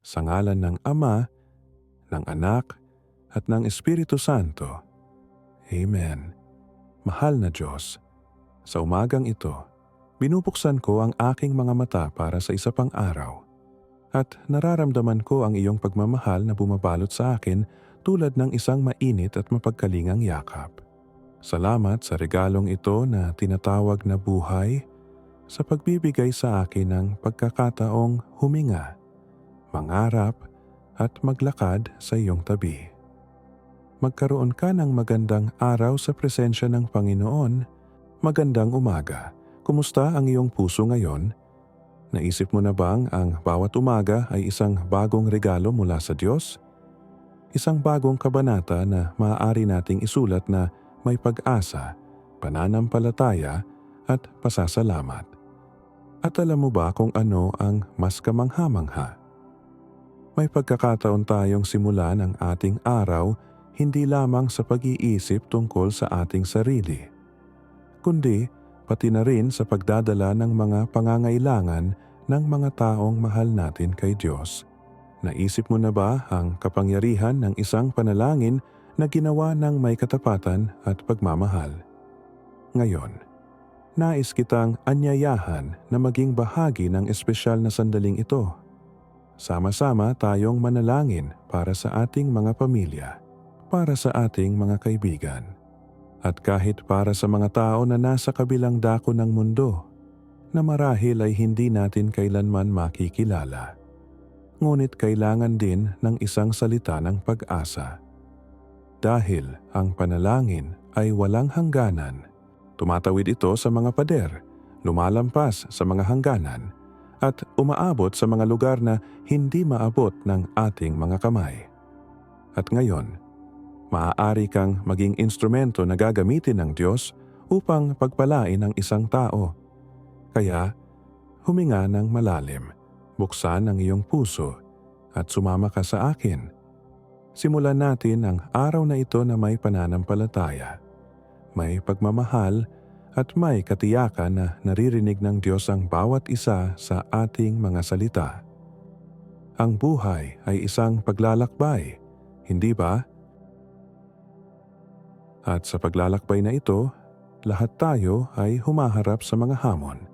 Sa ngalan ng Ama, ng Anak, at ng Espiritu Santo. Amen. Mahal na Diyos, sa umagang ito, binubuksan ko ang aking mga mata para sa isa pang araw at nararamdaman ko ang iyong pagmamahal na bumabalot sa akin tulad ng isang mainit at mapagkalingang yakap. Salamat sa regalong ito na tinatawag na buhay sa pagbibigay sa akin ng pagkakataong huminga, mangarap at maglakad sa iyong tabi. Magkaroon ka ng magandang araw sa presensya ng Panginoon. Magandang umaga. Kumusta ang iyong puso ngayon? Naisip mo na bang ang bawat umaga ay isang bagong regalo mula sa Diyos? Isang bagong kabanata na maaari nating isulat na may pag-asa, pananampalataya at pasasalamat. At alam mo ba kung ano ang mas kamangha-mangha? May pagkakataon tayong simulan ang ating araw hindi lamang sa pag-iisip tungkol sa ating sarili, kundi pati na rin sa pagdadala ng mga pangangailangan ng mga taong mahal natin kay Diyos. Naisip mo na ba ang kapangyarihan ng isang panalangin na ginawa ng may katapatan at pagmamahal? Ngayon, nais kitang anyayahan na maging bahagi ng espesyal na sandaling ito. Sama-sama tayong manalangin para sa ating mga pamilya para sa ating mga kaibigan. At kahit para sa mga tao na nasa kabilang dako ng mundo, na marahil ay hindi natin kailanman makikilala. Ngunit kailangan din ng isang salita ng pag-asa. Dahil ang panalangin ay walang hangganan, tumatawid ito sa mga pader, lumalampas sa mga hangganan, at umaabot sa mga lugar na hindi maabot ng ating mga kamay. At ngayon, maaari kang maging instrumento na gagamitin ng Diyos upang pagpalain ang isang tao. Kaya, huminga ng malalim, buksan ang iyong puso at sumama ka sa akin. Simulan natin ang araw na ito na may pananampalataya, may pagmamahal at may katiyakan na naririnig ng Diyos ang bawat isa sa ating mga salita. Ang buhay ay isang paglalakbay, hindi ba? At sa paglalakbay na ito, lahat tayo ay humaharap sa mga hamon.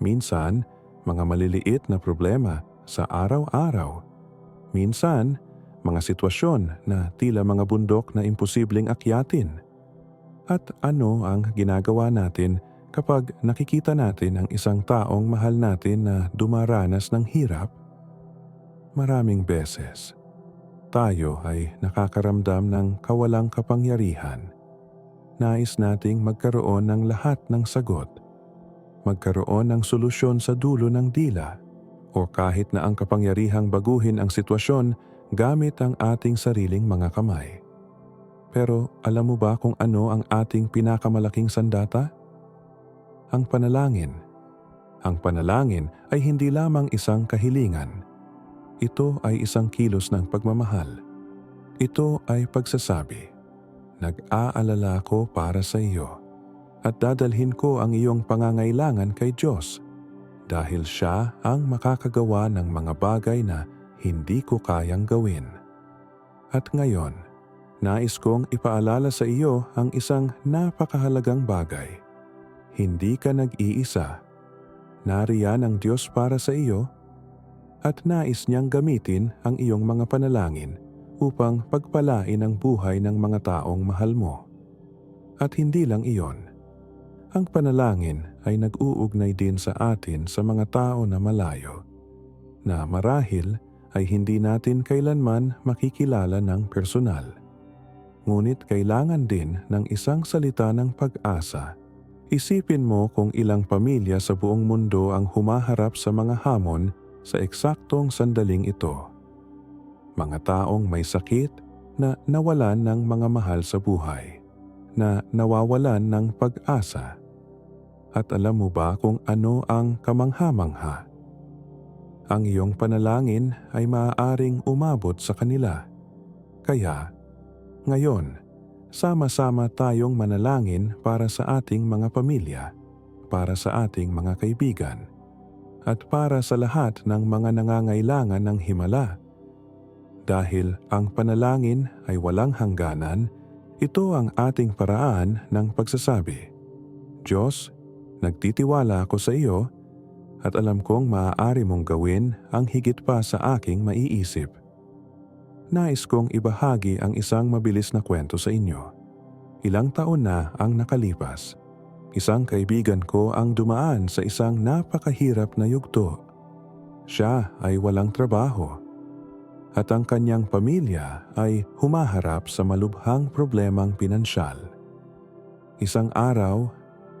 Minsan, mga maliliit na problema sa araw-araw. Minsan, mga sitwasyon na tila mga bundok na imposibleng akyatin. At ano ang ginagawa natin kapag nakikita natin ang isang taong mahal natin na dumaranas ng hirap? Maraming beses tayo ay nakakaramdam ng kawalang kapangyarihan. Nais nating magkaroon ng lahat ng sagot, magkaroon ng solusyon sa dulo ng dila, o kahit na ang kapangyarihang baguhin ang sitwasyon gamit ang ating sariling mga kamay. Pero alam mo ba kung ano ang ating pinakamalaking sandata? Ang panalangin. Ang panalangin ay hindi lamang isang kahilingan ito ay isang kilos ng pagmamahal. Ito ay pagsasabi, Nag-aalala ko para sa iyo at dadalhin ko ang iyong pangangailangan kay Diyos dahil siya ang makakagawa ng mga bagay na hindi ko kayang gawin. At ngayon, nais kong ipaalala sa iyo ang isang napakahalagang bagay. Hindi ka nag-iisa. Nariyan ang Diyos para sa iyo at nais niyang gamitin ang iyong mga panalangin upang pagpalain ang buhay ng mga taong mahal mo. At hindi lang iyon. Ang panalangin ay nag-uugnay din sa atin sa mga tao na malayo, na marahil ay hindi natin kailanman makikilala ng personal. Ngunit kailangan din ng isang salita ng pag-asa. Isipin mo kung ilang pamilya sa buong mundo ang humaharap sa mga hamon sa eksaktong sandaling ito. Mga taong may sakit na nawalan ng mga mahal sa buhay, na nawawalan ng pag-asa. At alam mo ba kung ano ang kamangha-mangha? Ang iyong panalangin ay maaaring umabot sa kanila. Kaya, ngayon, sama-sama tayong manalangin para sa ating mga pamilya, para sa ating mga kaibigan, at para sa lahat ng mga nangangailangan ng himala. Dahil ang panalangin ay walang hangganan, ito ang ating paraan ng pagsasabi, Diyos, nagtitiwala ako sa iyo at alam kong maaari mong gawin ang higit pa sa aking maiisip. Nais kong ibahagi ang isang mabilis na kwento sa inyo. Ilang taon na ang nakalipas. Isang kaibigan ko ang dumaan sa isang napakahirap na yugto. Siya ay walang trabaho. At ang kanyang pamilya ay humaharap sa malubhang problemang pinansyal. Isang araw,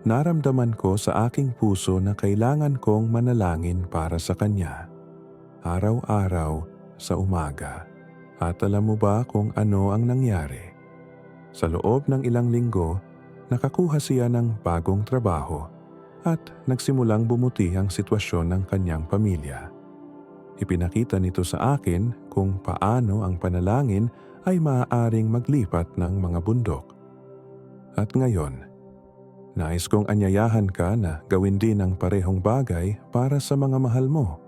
naramdaman ko sa aking puso na kailangan kong manalangin para sa kanya. Araw-araw sa umaga. At alam mo ba kung ano ang nangyari? Sa loob ng ilang linggo, nakakuha siya ng bagong trabaho at nagsimulang bumuti ang sitwasyon ng kanyang pamilya. Ipinakita nito sa akin kung paano ang panalangin ay maaaring maglipat ng mga bundok. At ngayon, nais kong anyayahan ka na gawin din ang parehong bagay para sa mga mahal mo.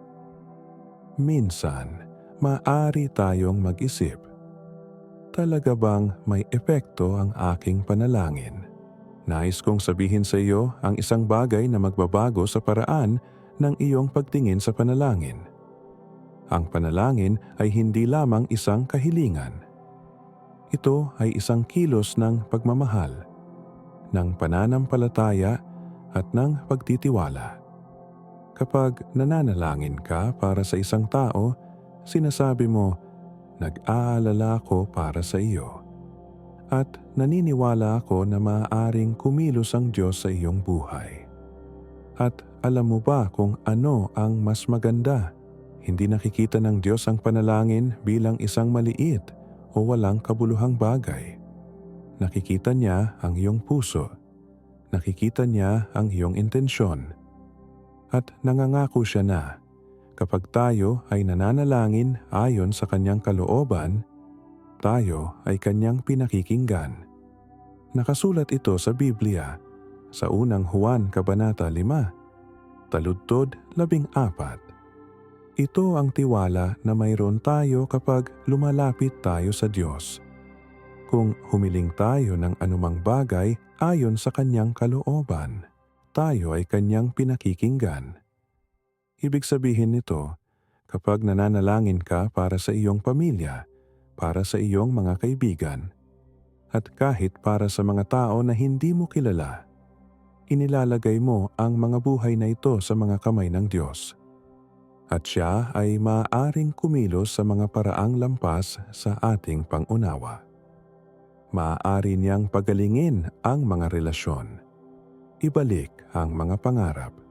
Minsan, maaari tayong mag-isip, talaga bang may epekto ang aking panalangin? Nais kong sabihin sa iyo ang isang bagay na magbabago sa paraan ng iyong pagtingin sa panalangin. Ang panalangin ay hindi lamang isang kahilingan. Ito ay isang kilos ng pagmamahal, ng pananampalataya at ng pagtitiwala. Kapag nananalangin ka para sa isang tao, sinasabi mo, nag-aalala ako para sa iyo. At naniniwala ako na maaaring kumilos ang Diyos sa iyong buhay. At alam mo ba kung ano ang mas maganda? Hindi nakikita ng Diyos ang panalangin bilang isang maliit o walang kabuluhang bagay. Nakikita niya ang iyong puso. Nakikita niya ang iyong intensyon. At nangangako siya na kapag tayo ay nananalangin ayon sa kanyang kalooban, tayo ay kanyang pinakikinggan. Nakasulat ito sa Biblia sa unang Juan Kabanata 5, Taludtod 14. Ito ang tiwala na mayroon tayo kapag lumalapit tayo sa Diyos. Kung humiling tayo ng anumang bagay ayon sa kanyang kalooban, tayo ay kanyang pinakikinggan. Ibig sabihin nito, kapag nananalangin ka para sa iyong pamilya, para sa iyong mga kaibigan, at kahit para sa mga tao na hindi mo kilala, inilalagay mo ang mga buhay na ito sa mga kamay ng Diyos. At siya ay maaaring kumilos sa mga paraang lampas sa ating pangunawa. Maaari niyang pagalingin ang mga relasyon. Ibalik ang mga pangarap.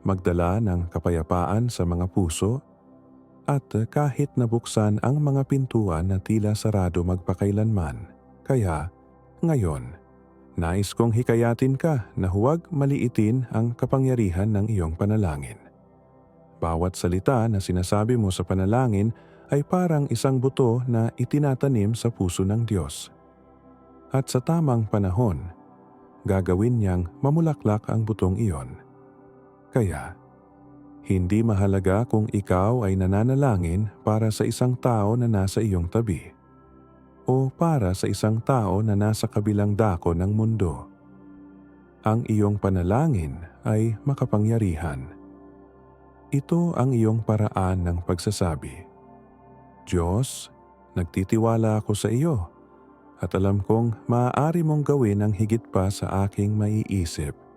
Magdala ng kapayapaan sa mga puso at kahit nabuksan ang mga pintuan na tila sarado magpakailanman. Kaya, ngayon, nais kong hikayatin ka na huwag maliitin ang kapangyarihan ng iyong panalangin. Bawat salita na sinasabi mo sa panalangin ay parang isang buto na itinatanim sa puso ng Diyos. At sa tamang panahon, gagawin niyang mamulaklak ang butong iyon. Kaya, hindi mahalaga kung ikaw ay nananalangin para sa isang tao na nasa iyong tabi o para sa isang tao na nasa kabilang dako ng mundo. Ang iyong panalangin ay makapangyarihan. Ito ang iyong paraan ng pagsasabi. Diyos, nagtitiwala ako sa iyo at alam kong maaari mong gawin ang higit pa sa aking maiisip.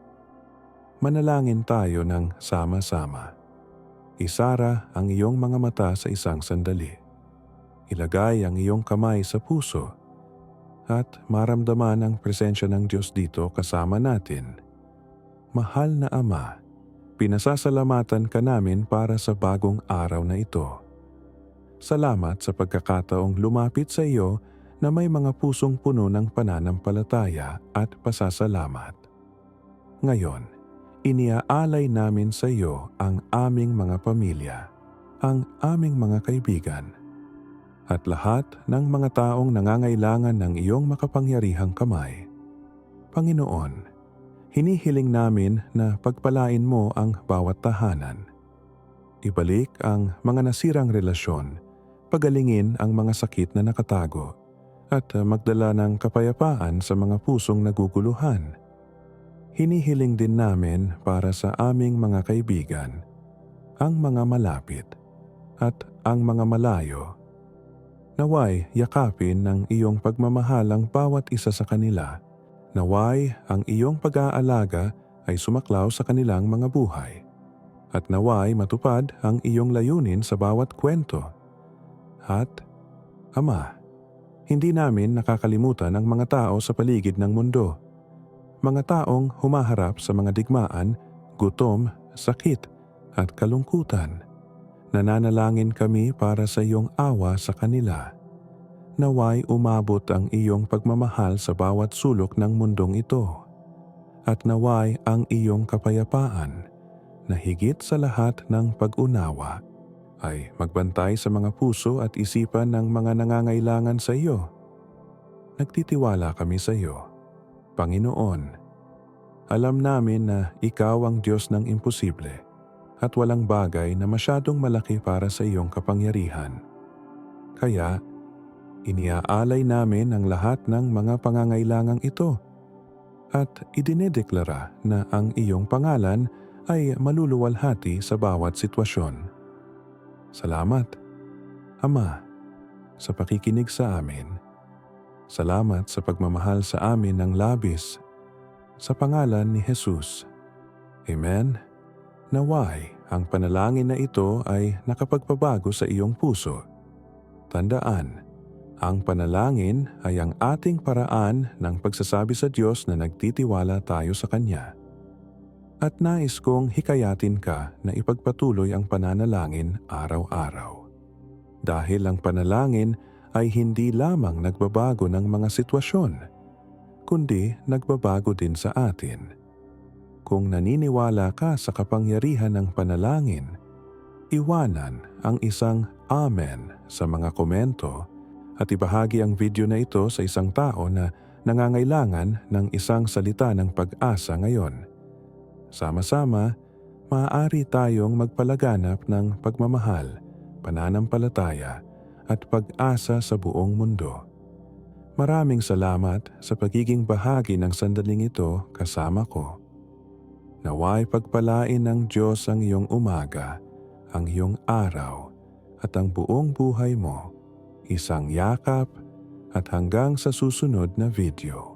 Manalangin tayo ng sama-sama. Isara ang iyong mga mata sa isang sandali. Ilagay ang iyong kamay sa puso at maramdaman ang presensya ng Diyos dito kasama natin. Mahal na Ama, pinasasalamatan ka namin para sa bagong araw na ito. Salamat sa pagkakataong lumapit sa iyo na may mga pusong puno ng pananampalataya at pasasalamat. Ngayon, iniaalay namin sa iyo ang aming mga pamilya, ang aming mga kaibigan, at lahat ng mga taong nangangailangan ng iyong makapangyarihang kamay. Panginoon, hinihiling namin na pagpalain mo ang bawat tahanan, ibalik ang mga nasirang relasyon, pagalingin ang mga sakit na nakatago, at magdala ng kapayapaan sa mga pusong naguguluhan. Hinihiling din namin para sa aming mga kaibigan, ang mga malapit, at ang mga malayo. Naway yakapin ng iyong pagmamahal ang bawat isa sa kanila. Naway ang iyong pag-aalaga ay sumaklaw sa kanilang mga buhay. At naway matupad ang iyong layunin sa bawat kwento. At, Ama, hindi namin nakakalimutan ang mga tao sa paligid ng mundo. Mga taong humaharap sa mga digmaan, gutom, sakit, at kalungkutan. Nananalangin kami para sa iyong awa sa kanila. Naway umabot ang iyong pagmamahal sa bawat sulok ng mundong ito. At naway ang iyong kapayapaan na higit sa lahat ng pag-unawa ay magbantay sa mga puso at isipan ng mga nangangailangan sa iyo. Nagtitiwala kami sa iyo, Panginoon. Alam namin na ikaw ang Diyos ng imposible at walang bagay na masyadong malaki para sa iyong kapangyarihan. Kaya, iniaalay namin ang lahat ng mga pangangailangang ito at idinedeklara na ang iyong pangalan ay maluluwalhati sa bawat sitwasyon. Salamat, Ama, sa pakikinig sa amin. Salamat sa pagmamahal sa amin ng labis. Sa pangalan ni Jesus. Amen. Naway, ang panalangin na ito ay nakapagpabago sa iyong puso. Tandaan, ang panalangin ay ang ating paraan ng pagsasabi sa Diyos na nagtitiwala tayo sa Kanya at nais kong hikayatin ka na ipagpatuloy ang pananalangin araw-araw. Dahil ang panalangin ay hindi lamang nagbabago ng mga sitwasyon, kundi nagbabago din sa atin. Kung naniniwala ka sa kapangyarihan ng panalangin, iwanan ang isang Amen sa mga komento at ibahagi ang video na ito sa isang tao na nangangailangan ng isang salita ng pag-asa ngayon. Sama-sama, maaari tayong magpalaganap ng pagmamahal, pananampalataya at pag-asa sa buong mundo. Maraming salamat sa pagiging bahagi ng sandaling ito kasama ko. Naway pagpalain ng Diyos ang iyong umaga, ang iyong araw, at ang buong buhay mo. Isang yakap at hanggang sa susunod na video.